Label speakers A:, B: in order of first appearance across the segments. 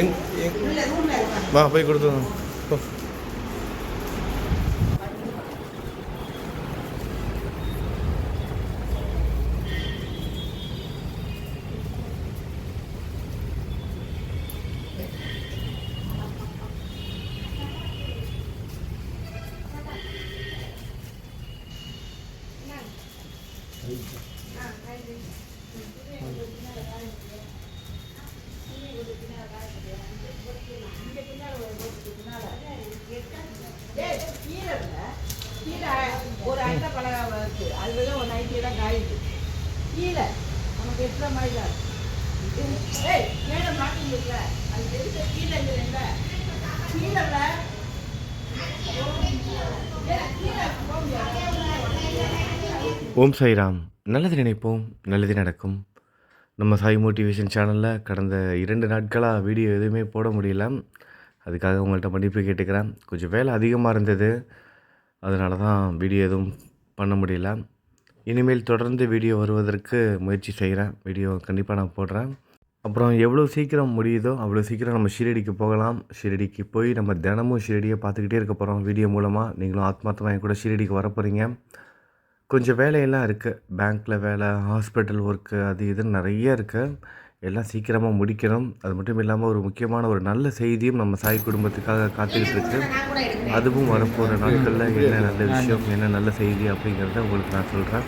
A: எங் எங் வா போய் கொடுத்து போ
B: டேய், கீழே இல்ல. கீழே ஒரு அட்டை பலகை இருக்கு. அதுல ஒரு நைட்டி எல்லாம் காயுது. கீழே நமக்கு எட்டுற மாதிரி தான் இருக்கு. ஏய், மேல மாட்டிங்கல்ல? அது எதுக்கு கீழே இருக்குதுல்ல? கீழே இல்ல. ஏய், கீழே போக முடியாது.
A: ஓம் சாய்ராம். நல்லது நினைப்போம் நல்லது நடக்கும். நம்ம சாய் மோட்டிவேஷன் சேனலில் கடந்த இரண்டு நாட்களாக வீடியோ எதுவுமே போட முடியல. அதுக்காக உங்கள்கிட்ட மன்னிப்பு கேட்டுக்கிறேன். கொஞ்சம் வேலை அதிகமாக இருந்தது. அதனால தான் வீடியோ எதுவும் பண்ண முடியல. இனிமேல் தொடர்ந்து வீடியோ வருவதற்கு முயற்சி செய்கிறேன் வீடியோ கண்டிப்பாக நான் போடுறேன். அப்புறம் எவ்வளோ சீக்கிரம் முடியுதோ அவ்வளோ சீக்கிரம் நம்ம ஷீரடிக்கு போகலாம். ஷீரடிக்கு போய் நம்ம தினமும் ஷீரடியை பார்த்துக்கிட்டே இருக்க போகிறோம் வீடியோ மூலமாக நீங்களும் ஆத்மார்த்தமாக என் கூட ஷீரடிக்கு வர போகிறீங்க கொஞ்சம் வேலையெல்லாம் இருக்குது பேங்க்கில் வேலை ஹாஸ்பிட்டல் ஒர்க்கு அது இதுன்னு நிறைய இருக்குது எல்லாம் சீக்கிரமாக முடிக்கணும். அது மட்டும் இல்லாமல் ஒரு முக்கியமான ஒரு நல்ல செய்தியும் நம்ம சாய் குடும்பத்துக்காக காத்துக்கிட்டு இருக்கு. அதுவும் வரப்போகிற நாட்களில் என்ன நல்ல விஷயம் என்ன நல்ல செய்தி அப்படிங்கிறத உங்களுக்கு நான் சொல்கிறேன்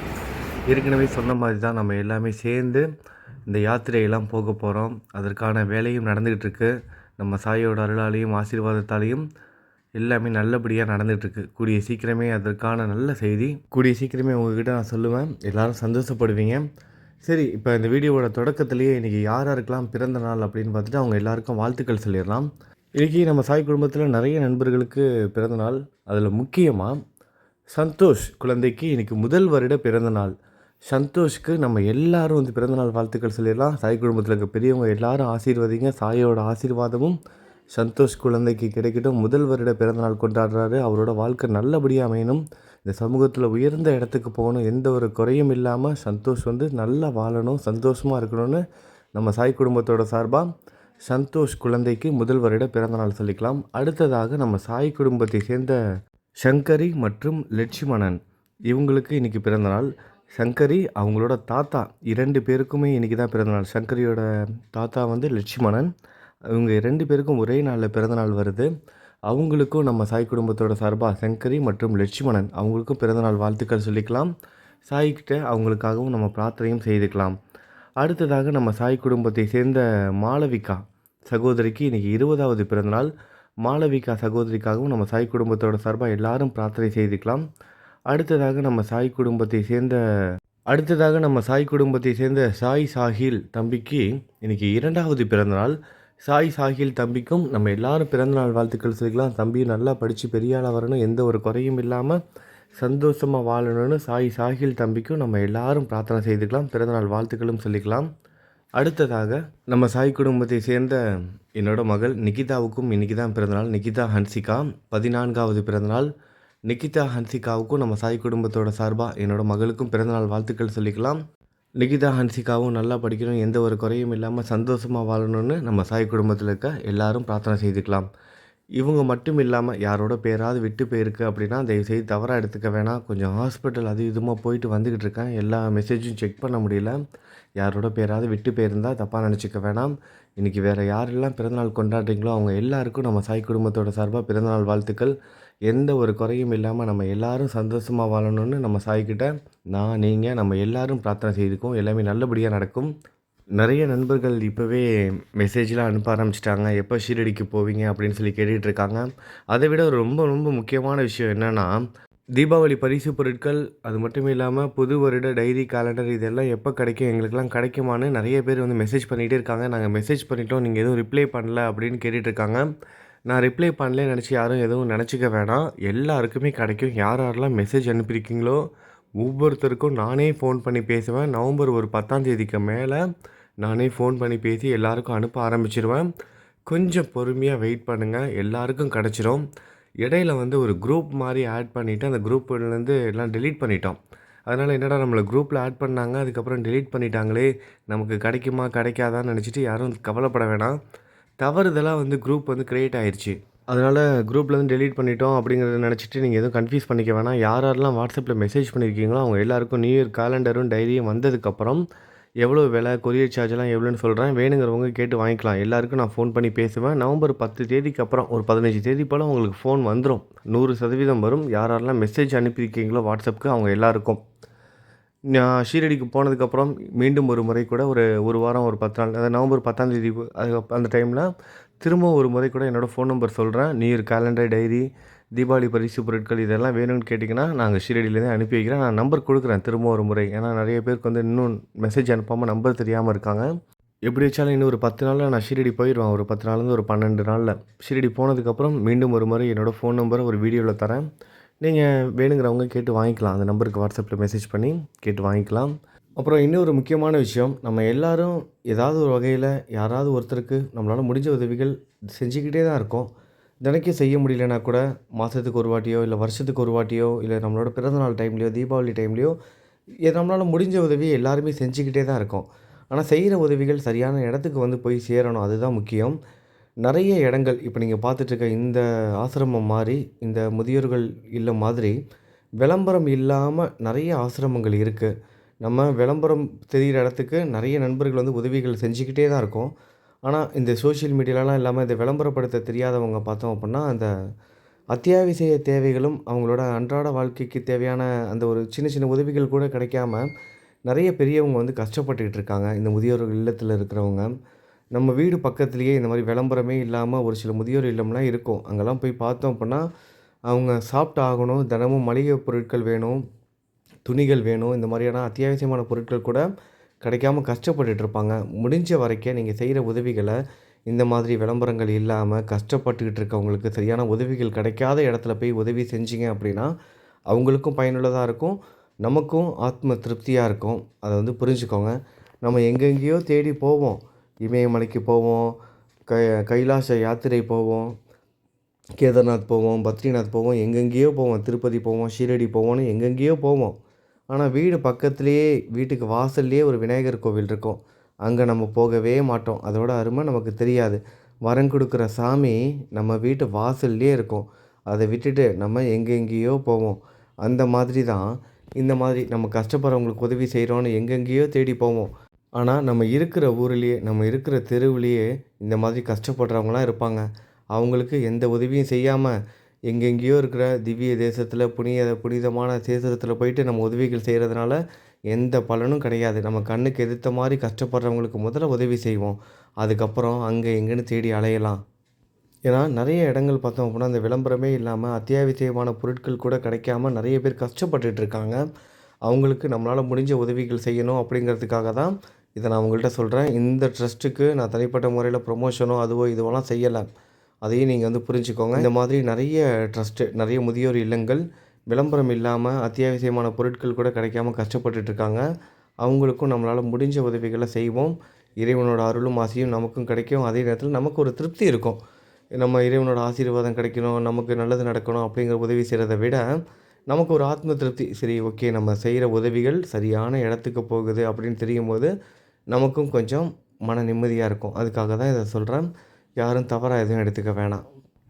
A: ஏற்கனவே சொன்ன மாதிரி தான் நம்ம எல்லாமே சேர்ந்து இந்த யாத்திரையெல்லாம் போக போகிறோம் அதற்கான வேலையும் நடந்துக்கிட்டு இருக்கு. நம்ம சாயோட அருளாலையும் ஆசீர்வாதத்தாலையும் எல்லாமே நல்லபடியாக நடந்துகிட்ருக்கு கூடிய சீக்கிரமே அதற்கான நல்ல செய்தி. கூடிய சீக்கிரமே உங்ககிட்ட நான் சொல்லுவேன். எல்லாரும் சந்தோஷப்படுவீங்க. சரி இப்போ இந்த வீடியோவோட தொடக்கத்திலேயே இன்றைக்கி யார் யாருக்கெல்லாம் பிறந்த நாள் அப்படின்னு பார்த்துட்டு அவங்க எல்லாருக்கும் வாழ்த்துக்கள் சொல்லிடலாம். இன்றைக்கி நம்ம சாய் குடும்பத்தில் நிறைய நண்பர்களுக்கு பிறந்த நாள். அதில் முக்கியமாக சந்தோஷ் குழந்தைக்கு இன்றைக்கி முதல் வருட பிறந்த நாள். சந்தோஷ்க்கு நம்ம எல்லாரும் வந்து பிறந்தநாள் வாழ்த்துக்கள் சொல்லிடலாம். சாய் குடும்பத்தில் இருக்க பெரியவங்க எல்லாரும் ஆசீர்வதிங்க. சாயோட ஆசீர்வாதமும் சந்தோஷ் குழந்தைக்கு கிடைக்கட்டும். முதல் வருட பிறந்தநாள் கொண்டாடுறாரு. அவரோட வாழ்க்கை நல்லபடியாக அமையணும். இந்த சமூகத்தில் உயர்ந்த இடத்துக்கு போகணும். எந்த ஒரு குறையும் இல்லாமல் சந்தோஷ் வந்து நல்லா வாழணும். சந்தோஷமாக இருக்கணும்னு நம்ம சாய் குடும்பத்தோட சார்பாக சந்தோஷ் குழந்தைக்கு முதல் வருட பிறந்தநாள் சொல்லிக்கலாம். அடுத்ததாக நம்ம சாய் குடும்பத்தை சேர்ந்த சங்கரி மற்றும் லட்சுமணன். இவங்களுக்கு இன்றைக்கி பிறந்தநாள். சங்கரி அவங்களோட தாத்தா. இரண்டு பேருக்குமே இன்றைக்கி தான் பிறந்தநாள். சங்கரியோட தாத்தா வந்து லட்சுமணன். இவங்க ரெண்டு பேருக்கும் ஒரே நாளில் பிறந்தநாள் வருது. அவங்களுக்கும் நம்ம சாய் குடும்பத்தோட சார்பாக சங்கரி மற்றும் லட்சுமணன் அவங்களுக்கும் பிறந்தநாள் வாழ்த்துக்கள் சொல்லிக்கலாம். சாய்கிட்ட அவங்களுக்காகவும் நம்ம பிரார்த்தனையும் செய்துக்கலாம். அடுத்ததாக நம்ம சாய் குடும்பத்தை சேர்ந்த மாளவிகா சகோதரிக்கு இன்றைக்கி இருபதாவது பிறந்தநாள் மாளவிகா சகோதரிக்காகவும் நம்ம சாய் குடும்பத்தோட சார்பாக எல்லாரும் பிரார்த்தனை செய்துக்கலாம். அடுத்ததாக நம்ம சாய் குடும்பத்தை சேர்ந்த அடுத்ததாக நம்ம சாய் குடும்பத்தை சேர்ந்த சாய் சாஹில் தம்பிக்கு இன்றைக்கி இரண்டாவது பிறந்தநாள் சாய் சாஹில் தம்பிக்கும் நம்ம எல்லாரும் பிறந்தநாள் வாழ்த்துக்கள் சொல்லிக்கலாம். தம்பி நல்லா படித்து பெரிய ஆளாக வரணும். எந்த ஒரு குறையும் இல்லாமல் சந்தோஷமாக வாழணும்னு சாய் சாஹில் தம்பிக்கும் நம்ம எல்லாரும் பிரார்த்தனை செய்துக்கலாம். பிறந்தநாள் வாழ்த்துக்களும் சொல்லிக்கலாம். அடுத்ததாக நம்ம சாய் குடும்பத்தை சேர்ந்த என்னோட மகள் நிகிதாவுக்கும் இன்றைக்கி தான் பிறந்தநாள் நிகிதா ஹன்சிகா பதினான்காவது பிறந்தநாள் நிகிதா ஹன்சிகாவுக்கும் நம்ம சாய் குடும்பத்தோட சார்பாக என்னோட மகளுக்கும் பிறந்தநாள் வாழ்த்துக்கள் சொல்லிக்கலாம். நிகிதா ஹன்சிகாவும் நல்லா படிக்கணும் எந்த ஒரு குறையும் இல்லாமல் சந்தோஷமாக வாழணும்னு நம்ம சாய் குடும்பத்தில் இருக்க எல்லாரும் பிரார்த்தனை செய்துக்கலாம். இவங்க மட்டும் இல்லாமல் யாரோட பேராவது விட்டு போயிருக்கு அப்படின்னா தயவுசெய்து தவறாக எடுத்துக்க வேணாம். கொஞ்சம் ஹாஸ்பிட்டல் அது இதுமாக போயிட்டு வந்துக்கிட்டு இருக்கேன். எல்லா மெசேஜும் செக் பண்ண முடியல. யாரோட பேராவது விட்டு போயிருந்தால் தப்பாக நினச்சிக்க வேணாம். இன்றைக்கி வேறு யாரெல்லாம் பிறந்தநாள் கொண்டாடுறீங்களோ அவங்க எல்லாருக்கும் நம்ம சாய் குடும்பத்தோட சார்பாக பிறந்தநாள் வாழ்த்துக்கள். எந்த ஒரு குறையும் இல்லாமல் நம்ம எல்லாரும் சந்தோஷமாக வாழணும்னு நம்ம சாய்கிட்ட நான் நீங்கள் நம்ம எல்லாரும் பிரார்த்தனை செய்துக்கோம் எல்லாமே நல்லபடியாக நடக்கும். நிறைய நண்பர்கள் இப்போவே மெசேஜ்லாம் அனுப்ப ஆரம்பிச்சிட்டாங்க. எப்போ ஷீரடிக்கு போவீங்க அப்படின்னு சொல்லி கேட்டுட்டு இருக்காங்க. அதை விட ஒரு ரொம்ப ரொம்ப முக்கியமான விஷயம் என்னென்னா தீபாவளி பரிசு பொருட்கள் அது மட்டும் இல்லாமல் புது வருட டைரி கேலண்டர் இதெல்லாம் எப்போ கிடைக்கும் எங்களுக்கெல்லாம் கிடைக்குமான்னு நிறைய பேர் வந்து மெசேஜ் பண்ணிகிட்டே இருக்காங்க. நாங்கள் மெசேஜ் பண்ணிட்டோம். நீங்கள் எதுவும் ரிப்ளை பண்ணல அப்படின்னு கேட்டுட்ருக்காங்க நான் ரிப்ளை பண்ணல நினச்சி யாரும் எதுவும் நினச்சிக்க வேணாம். எல்லாருக்குமே கிடைக்கும். யார் யாரெல்லாம் மெசேஜ் அனுப்பியிருக்கீங்களோ ஒவ்வொருத்தருக்கும் நானே ஃபோன் பண்ணி பேசுவேன். நவம்பர் ஒரு பத்தாம் தேதிக்கு மேலே நானே ஃபோன் பண்ணி பேசி எல்லாருக்கும் அனுப்ப ஆரம்பிச்சிருவேன். கொஞ்சம் பொறுமையாக வெயிட் பண்ணுங்கள் எல்லாருக்கும் கிடச்சிரும். இடையில வந்து ஒரு குரூப் மாதிரி ஆட் பண்ணிவிட்டு அந்த குரூப்லேருந்து எல்லாம் டெலீட் பண்ணிட்டோம். அதனால் என்னடா நம்மளை குரூப்பில் ஆட் பண்ணாங்க? அதுக்கப்புறம் டெலீட் பண்ணிட்டாங்களே. நமக்கு கிடைக்குமா? கிடைக்காதான்னு நினச்சிட்டு யாரும் கவலைப்பட வேணாம். தவறுதலாக வந்து குரூப் வந்து க்ரியேட் ஆயிருச்சு. அதனால் குரூப்லேருந்து டெலீட் பண்ணிட்டோம் அப்படிங்கிறத நினச்சிட்டு நீங்கள் எதுவும் கன்ஃபியூஸ் பண்ணிக்க வேணாம். யார் யாரெல்லாம் வாட்ஸ்அப்பில் மெசேஜ் பண்ணியிருக்கீங்களோ அவங்க எல்லாருக்கும் நியூ இயர் கேலண்டரும் டைரியும் வந்ததுக்கப்புறம் எவ்வளோ விலை கொரியர் சார்ஜெல்லாம் எவ்வளோன்னு சொல்கிறேன் வேணுங்கிறவங்க கேட்டு வாங்கிக்கலாம். எல்லாருக்கும் நான் ஃபோன் பண்ணி பேசுவேன். நவம்பர் பத்து தேதிக்கு அப்புறம் ஒரு பதினஞ்சு தேதி போல் உங்களுக்கு ஃபோன் வந்துடும் நூறு சதவீதம் வரும். யார் யாரெல்லாம் மெசேஜ் அனுப்பியிருக்கீங்களோ வாட்ஸ்அப்புக்கு அவங்க எல்லாருக்கும். ஷீரடிக்கு போனதுக்கப்புறம் மீண்டும் ஒரு முறை கூட ஒரு ஒரு வாரம் ஒரு பத்து நாள் அதாவது நவம்பர் பத்தாம் தேதி அது அந்த டைமில் திரும்ப ஒரு முறை கூட என்னோடய ஃபோன் நம்பர் சொல்கிறேன் new year calendar diary Deepavali பரிசு பொருட்கள் இதெல்லாம் வேணும்னு கேட்டிங்கன்னா நாங்கள் ஷீரடியிலேருந்து அனுப்பி வைக்கிறேன். நான் நம்பர் கொடுக்குறேன் திரும்ப ஒரு முறை. ஏன்னா நிறைய பேருக்கு வந்து இன்னும் மெசேஜ் அனுப்பாமல் நம்பர் தெரியாமல் இருக்காங்க. எப்படி வச்சாலும் இன்னும் ஒரு பத்து நாளில் நான் ஷீரடி போயிடுவேன். ஒரு பத்து நாள்லேருந்து ஒரு பன்னெண்டு நாளில். ஷீரடி போனதுக்கப்புறம் மீண்டும் ஒரு முறை என்னோடய ஃபோன் நம்பரை ஒரு வீடியோவில் தரேன். நீங்கள் வேணுங்கிறவங்க கேட்டு வாங்கிக்கலாம். அந்த நம்பருக்கு வாட்ஸ்அப்பில் மெசேஜ் பண்ணி கேட்டு வாங்கிக்கலாம். அப்புறம் இன்னொரு முக்கியமான விஷயம் நம்ம எல்லோரும் ஏதாவது ஒரு வகையில் யாராவது ஒருத்தருக்கு நம்மளால் முடிஞ்ச உதவிகள் செஞ்சுக்கிட்டே தான் இருக்கோம். தினைக்கும் செய்ய முடியலனா கூட மாதத்துக்கு ஒரு வாட்டியோ இல்லை வருஷத்துக்கு ஒரு வாட்டியோ இல்லை நம்மளோட பிறந்தநாள் டைம்லேயோ தீபாவளி டைம்லேயோ நம்மளால் முடிஞ்ச உதவியை எல்லாருமே செஞ்சுக்கிட்டே தான் இருக்கோம். ஆனால் செய்கிற உதவிகள் சரியான இடத்துக்கு வந்து போய் சேரணும். அதுதான் முக்கியம். நிறைய இடங்கள் இப்போ நீங்கள் பார்த்துட்ருக்க இந்த ஆசிரமம் மாதிரி இந்த முதியோர்கள் இல்லம் மாதிரி விளம்பரம் இல்லாமல் நிறைய ஆசிரமங்கள் இருக்குது நம்ம விளம்பரம் தெரிகிற இடத்துக்கு நிறைய நண்பர்கள் வந்து உதவிகள் செஞ்சுக்கிட்டே தான் இருக்கோம். ஆனால் இந்த சோஷியல் மீடியாலலாம் இல்லாமல் இந்த விளம்பரப்படுத்த தெரியாதவங்க பார்த்தோம் அப்படின்னா அந்த அத்தியாவசிய தேவைகளும் அவங்களோட அன்றாட வாழ்க்கைக்கு தேவையான அந்த ஒரு சின்ன சின்ன உதவிகள் கூட கிடைக்காம நிறைய பெரியவங்க வந்து கஷ்டப்பட்டுக்கிட்டு இருக்காங்க. இந்த முதியோர்கள் இல்லத்தில் இருக்கிறவங்க. நம்ம வீடு பக்கத்துலேயே இந்த மாதிரி விளம்பரமே இல்லாமல் ஒரு சில முதியோர் இல்லம்லாம் இருக்கும். அங்கெல்லாம் போய் பார்த்தோம் அப்படின்னா அவங்க சாப்பிட்டு ஆகணும் தினமும் மளிகை பொருட்கள் வேணும் துணிகள் வேணும் இந்த மாதிரியான அத்தியாவசியமான பொருட்கள் கூட கிடைக்காம கஷ்டப்பட்டுட்டு இருப்பாங்க. முடிஞ்ச வரைக்கும் நீங்கள் செய்கிற உதவிகளை இந்த மாதிரி விளம்பரங்கள் இல்லாமல் கஷ்டப்பட்டுக்கிட்டு இருக்கவங்களுக்கு சரியான உதவிகள் கிடைக்காத இடத்துல போய் உதவி செஞ்சீங்க அப்படின்னா அவங்களுக்கும் பயனுள்ளதாக இருக்கும். நமக்கும் ஆத்ம திருப்தியாக இருக்கும். அதை வந்து புரிஞ்சுக்கோங்க. நம்ம எங்கெங்கேயோ தேடி போவோம். இமயமலைக்கு போவோம் க கைலாச யாத்திரை போவோம் கேதார்நாத் போவோம் பத்ரிநாத் போவோம் எங்கெங்கேயோ போவோம் திருப்பதி போவோம் ஷீரடி போவோம்னு எங்கெங்கேயோ போவோம். ஆனால் வீடு பக்கத்துலேயே வீட்டுக்கு வாசல்லையே ஒரு விநாயகர் கோவில் இருக்கும். அங்கே நம்ம போகவே மாட்டோம். அதோட அருமை நமக்கு தெரியாது. வரம் கொடுக்குற சாமி நம்ம வீட்டு வாசல்லையே இருக்கும். அதை விட்டுட்டு நம்ம எங்கெங்கேயோ போவோம். அந்த மாதிரி தான் இந்த மாதிரி நம்ம கஷ்டப்படுறவங்களுக்கு உதவி செய்கிறோன்னு எங்கெங்கேயோ தேடி போவோம். ஆனால் நம்ம இருக்கிற ஊர்லேயே நம்ம இருக்கிற தெருவுலேயே இந்த மாதிரி கஷ்டப்படுறவங்களாம் இருப்பாங்க. அவங்களுக்கு எந்த உதவியும் செய்யாமல் எங்கெங்கேயோ இருக்கிற திவ்ய தேசத்தில் புனித புனிதமான தேசத்தில் போயிட்டு நம்ம உதவிகள் செய்கிறதுனால எந்த பலனும் கிடையாது. நம்ம கண்ணுக்கு எதிர்த்த மாதிரி கஷ்டப்படுறவங்களுக்கு முதல்ல உதவி செய்வோம். அதுக்கப்புறம் அங்கே எங்கேன்னு தேடி அலையலாம். ஏன்னா நிறைய இடங்கள் பார்த்தோம் அப்படின்னா அந்த விளம்பரமே இல்லாமல் அத்தியாவசியமான பொருட்கள் கூட கிடைக்காம நிறைய பேர் கஷ்டப்பட்டுட்டு இருக்காங்க. அவங்களுக்கு நம்மளால் முடிஞ்ச உதவிகள் செய்யணும் அப்படிங்கிறதுக்காக தான் இதை நான் உங்கள்கிட்ட சொல்கிறேன் இந்த ட்ரஸ்ட்டுக்கு நான் தனிப்பட்ட முறையில் ப்ரொமோஷனோ அதுவோ இதுவெல்லாம் செய்யலை. அதையும் நீங்கள் வந்து புரிஞ்சுக்கோங்க. இந்த மாதிரி நிறைய ட்ரஸ்ட்டு நிறைய முதியோர் இல்லங்கள் விளம்பரம் இல்லாமல் அத்தியாவசியமான பொருட்கள் கூட கிடைக்காம கஷ்டப்பட்டுட்டு இருக்காங்க. அவங்களுக்கும் நம்மளால் முடிஞ்ச உதவிகளை செய்வோம். இறைவனோட அருளும் ஆசையும் நமக்கும் கிடைக்கும். அதே நேரத்தில் நமக்கு ஒரு திருப்தி இருக்கும். நம்ம இறைவனோட ஆசீர்வாதம் கிடைக்கணும் நமக்கு நல்லது நடக்கணும் அப்படிங்கிற உதவி செய்கிறத விட நமக்கு ஒரு ஆத்ம திருப்தி. சரி ஓகே நம்ம செய்கிற உதவிகள் சரியான இடத்துக்கு போகுது அப்படின்னு தெரியும் போது நமக்கும் கொஞ்சம் மன நிம்மதியாக இருக்கும். அதுக்காக தான் இதை சொல்கிறேன் யாரும் தவறாக எதுவும் எடுத்துக்க வேணாம்.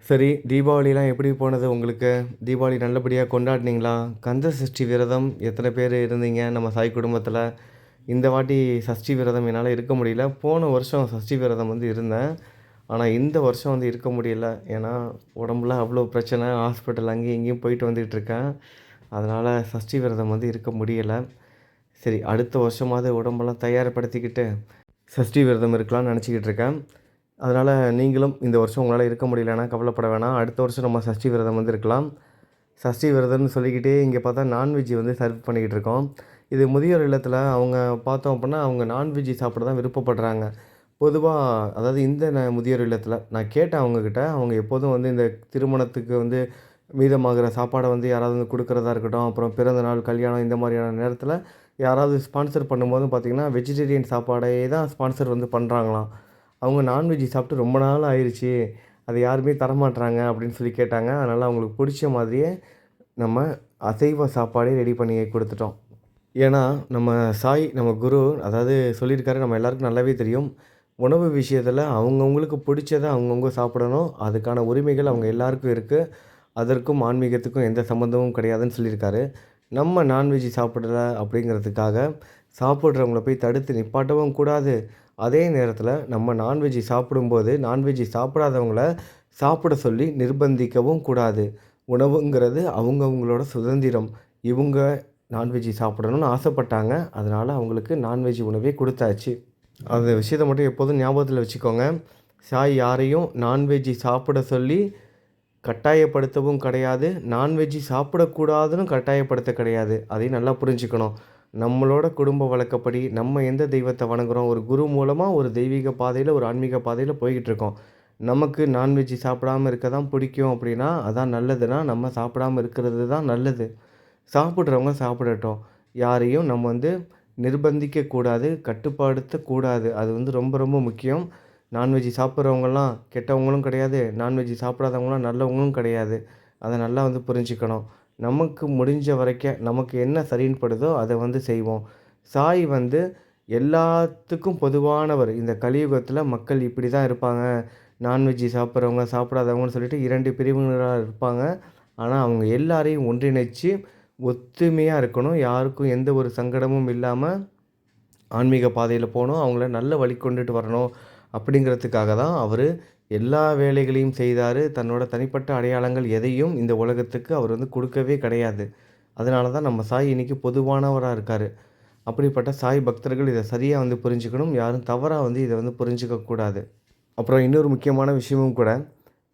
A: சரி தீபாவளிலாம் எப்படி போனது உங்களுக்கு? தீபாவளி நல்லபடியாக கொண்டாடினீங்களா? கந்த சஷ்டி விரதம் எத்தனை பேர் இருந்தீங்க? நம்ம சாய் குடும்பத்தில் இந்த வாட்டி சஷ்டி விரதம் என்னால் இருக்க முடியல. போன வருஷம் சஷ்டி விரதம் வந்து இருந்தேன். ஆனால் இந்த வருஷம் வந்து இருக்க முடியல. ஏன்னா உடம்புல அவ்வளோ பிரச்சனை. ஹாஸ்பிட்டல் அங்கேயும் இங்கேயும் போயிட்டு வந்துகிட்ருக்கேன் இருக்கேன். அதனால் சஷ்டி விரதம் வந்து இருக்க முடியலை. சரி அடுத்த வருஷமாவது உடம்பெல்லாம் தயார்படுத்திக்கிட்டு சஷ்டி விரதம் இருக்கலாம்னு நினச்சிக்கிட்டு இருக்கேன். அதனால் நீங்களும் இந்த வருஷம் உங்களால் இருக்க முடியலன்னா கவலைப்பட வேணாம். அடுத்த வருஷம் நம்ம சஷ்டி விரதம் வந்து இருக்கலாம். சஷ்டி விரதம்னு சொல்லிக்கிட்டே இங்கே பார்த்தா நான்வெஜ் வந்து சர்வ் பண்ணிக்கிட்டு இருக்கோம். இது முதியோர் இல்லத்தில் அவங்க பார்த்தோம் அப்படின்னா அவங்க நான்வெஜ் சாப்பிட தான் விருப்பப்படுறாங்க. பொதுவாக அதாவது இந்த ந முதியோர் இல்லத்தில் நான் கேட்டேன் அவங்கக்கிட்ட அவங்க எப்போதும் வந்து இந்த திருமணத்துக்கு வந்து மீதமாகிற சாப்பாடை வந்து யாராவது வந்து கொடுக்குறதா இருக்கட்டும் அப்புறம் பிறந்த நாள் கல்யாணம் இந்த மாதிரியான நேரத்தில் யாராவது ஸ்பான்சர் பண்ணும்போது பார்த்திங்கன்னா வெஜிடேரியன் சாப்பாடையே தான் ஸ்பான்சர் வந்து பண்ணுறாங்களாம் அவங்க நான்வெஜ் சாப்பிட்டு ரொம்ப நாள் ஆயிடுச்சு அது யாருமே தரமாட்டுறாங்க அப்படின்னு சொல்லி கேட்டாங்க. அதனால் அவங்களுக்கு பிடிச்ச மாதிரியே நம்ம அசைவ சாப்பாடே ரெடி பண்ணி கொடுத்துட்டோம். ஏன்னா நம்ம சாய் நம்ம குரு அதாவது சொல்லியிருக்காரு நம்ம எல்லாருக்கும் நல்லாவே தெரியும். உணவு விஷயத்தில் அவங்கவுங்களுக்கு பிடிச்சதை அவங்கவுங்க சாப்பிடணும். அதுக்கான உரிமைகள் அவங்க எல்லாருக்கும் இருக்குது அதற்கும் ஆன்மீகத்துக்கும் எந்த சம்மந்தமும் கிடையாதுன்னு சொல்லியிருக்காரு. நம்ம நான்வெஜ் சாப்பிடல அப்படிங்கிறதுக்காக சாப்பிட்றவங்கள போய் தடுத்து நிப்பாட்டவும் கூடாது. அதே நேரத்தில் நம்ம நான்வெஜ் சாப்பிடும்போது நான்வெஜ் சாப்பிடாதவங்கள சாப்பிட சொல்லி நிர்பந்திக்கவும் கூடாது. உணவுங்கிறது அவங்கவுங்களோட சுதந்திரம். இவங்க நான்வெஜ் சாப்பிடணும்னு ஆசைப்பட்டாங்க. அதனால் அவங்களுக்கு நான்வெஜ் உணவே கொடுத்தாச்சு. அந்த விஷயத்தை மட்டும் எப்போதும் ஞாபகத்தில் வச்சுக்கோங்க. சாய் யாரையும் நான்வெஜ் சாப்பிட சொல்லி கட்டாயப்படுத்தவும் கிடையாது. நான்வெஜ்ஜி சாப்பிடக்கூடாதுன்னு கட்டாயப்படுத்த கிடையாது. அதையும் நல்லா புரிஞ்சுக்கணும். நம்மளோட குடும்ப வழக்கப்படி நம்ம எந்த தெய்வத்தை வணங்குறோம்? ஒரு குரு மூலமாக ஒரு தெய்வீக பாதையில் ஒரு ஆன்மீக பாதையில் போய்கிட்டு இருக்கோம். நமக்கு நான்வெஜ்ஜி சாப்பிடாம இருக்க தான் பிடிக்கும் அப்படின்னா அதான் நல்லதுன்னா நம்ம சாப்பிடாம இருக்கிறது தான் நல்லது. சாப்பிட்றவங்க சாப்பிடட்டும். யாரையும் நம்ம வந்து நிர்பந்திக்கக்கூடாது கட்டுப்படுத்தக்கூடாது. அது வந்து ரொம்ப ரொம்ப முக்கியம். நான்வெஜ் சாப்பிட்றவங்கலாம் கெட்டவங்களும் கிடையாது நான்வெஜ் சாப்பிடாதவங்களாம் நல்லவங்களும் கிடையாது. அதை நல்லா வந்து புரிஞ்சுக்கணும். நமக்கு முடிஞ்ச வரைக்கும் நமக்கு என்ன சரின்னு படுதோ அதை வந்து செய்வோம். சாய் வந்து எல்லாத்துக்கும் பொதுவானவர். இந்த கலியுகத்தில் மக்கள் இப்படி தான் இருப்பாங்க. நான்வெஜ் சாப்பிட்றவங்க சாப்பிடாதவங்கன்னு சொல்லிட்டு இரண்டு பிரிவினராக இருப்பாங்க. ஆனால் அவங்க எல்லாரையும் ஒன்றிணைச்சு ஒத்துமையாக இருக்கணும். யாருக்கும் எந்த ஒரு சங்கடமும் இல்லாமல் ஆன்மீக பாதையில் போகணும். அவங்கள நல்ல வழி கொண்டுட்டு வரணும். அப்படிங்கிறதுக்காக தான் அவர் எல்லா வேலைகளையும் செய்தார். தன்னோட தனிப்பட்ட அடையாளங்கள் எதையும் இந்த உலகத்துக்கு அவர் வந்து கொடுக்கவே கிடையாது. அதனால தான் நம்ம சாய் இன்றைக்கி பொதுவானவராக இருக்கார். அப்படிப்பட்ட சாய் பக்தர்கள் இதை சரியாக வந்து புரிஞ்சுக்கணும். யாரும் தவறாக வந்து இதை வந்து புரிஞ்சுக்கக்கூடாது அப்புறம் இன்னொரு முக்கியமான விஷயமும் கூட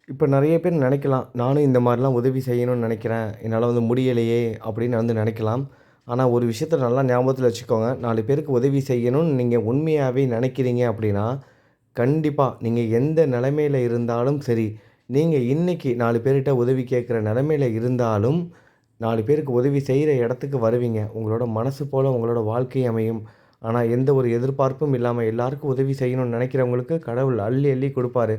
A: இப்போ நிறைய பேர் நினைக்கலாம் நானும் இந்த மாதிரிலாம் உதவி செய்யணும்னு நினைக்கிறேன். என்னால் வந்து முடியலையே அப்படின்னு வந்து நினைக்கலாம். ஆனால் ஒரு விஷயத்த நல்லா ஞாபகத்தில் வச்சுக்கோங்க. நாலு பேருக்கு உதவி செய்யணும்னு நீங்கள் உண்மையாகவே நினைக்கிறீங்க அப்படின்னா கண்டிப்பாக நீங்கள் எந்த நிலைமையில் இருந்தாலும் சரி நீங்கள் இன்றைக்கி நாலு பேர்கிட்ட உதவி கேட்குற நிலைமையில் இருந்தாலும் நாலு பேருக்கு உதவி செய்கிற இடத்துக்கு வருவீங்க. உங்களோட மனசு போல் உங்களோட வாழ்க்கை அமையும். ஆனால் எந்த ஒரு எதிர்பார்ப்பும் இல்லாமல் எல்லாருக்கும் உதவி செய்யணும்னு நினைக்கிறவங்களுக்கு கடவுள் அள்ளி அள்ளி கொடுப்பாரு.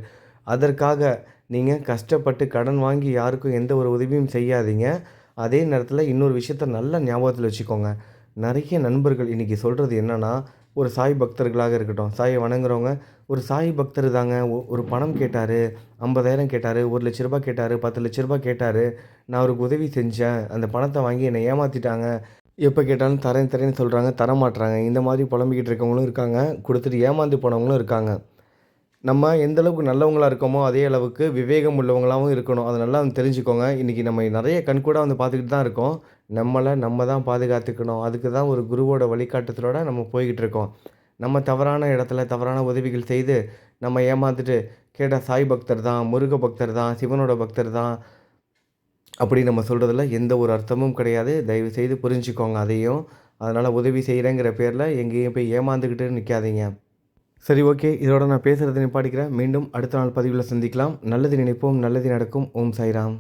A: அதற்காக நீங்கள் கஷ்டப்பட்டு கடன் வாங்கி யாருக்கும் எந்த ஒரு உதவியும் செய்யாதீங்க. அதே நேரத்தில் இன்னொரு விஷயத்த நல்ல ஞாபகத்தில் வச்சுக்கோங்க. நிறைய நண்பர்கள் இன்றைக்கி சொல்கிறது என்னென்னா ஒரு சாய் பக்தர்களாக இருக்கட்டும். சாயை வணங்குறவங்க ஒரு சாய் பக்தர் தாங்க ஒ- ஒரு பணம் கேட்டார் ஐம்பதாயிரம் கேட்டார் ஒரு லட்ச ரூபாய் கேட்டார் பத்து லட்ச ரூபாய் கேட்டார் நான் அவருக்கு உதவி செஞ்சேன் அந்த பணத்தை வாங்கி என்னை ஏமாற்றிட்டாங்க எப்போ கேட்டாலும் தரேன் தரேன்னு சொல்கிறாங்க தரமாட்டுறாங்க இந்த மாதிரி புலம்பிக்கிட்டு இருக்கவங்களும் இருக்காங்க கொடுத்துட்டு ஏமாந்து போனவங்களும் இருக்காங்க. நம்ம எந்த அளவுக்கு நல்லவங்களாக இருக்கோமோ அதே அளவுக்கு விவேகம் உள்ளவங்களாகவும் இருக்கணும். அதை நல்லா வந்து தெரிஞ்சுக்கோங்க. இன்றைக்கி நம்ம நிறைய கண்கூடாக வந்து பார்த்துக்கிட்டு தான் இருக்கோம். நம்மளை நம்ம தான் பாதுகாத்துக்கணும். அதுக்கு தான் ஒரு குருவோட வழிகாட்டுதலோட நம்ம போய்கிட்டு இருக்கோம். நம்ம தவறான இடத்துல தவறான உதவிகள் செய்து நம்ம ஏமாந்துட்டு கேட்டால் சாய் பக்தர் தான் முருக பக்தர் தான் சிவனோட பக்தர் தான் அப்படி நம்ம சொல்கிறதுல எந்த ஒரு அர்த்தமும் கிடையாது. தயவு செய்து புரிஞ்சுக்கோங்க அதையும். அதனால் உதவி செய்கிறேங்கிற பேரில் எங்கேயும் போய் ஏமாந்துக்கிட்டு நிற்காதீங்க சரி ஓகே. இதோட நான் பேசுகிறத நிப்பாட்டிக்கிறேன். மீண்டும் அடுத்த நாள் பதிவில் சந்திக்கலாம். நல்லது நினைப்போம் நல்லது நடக்கும். ஓம் சாய்ராம்.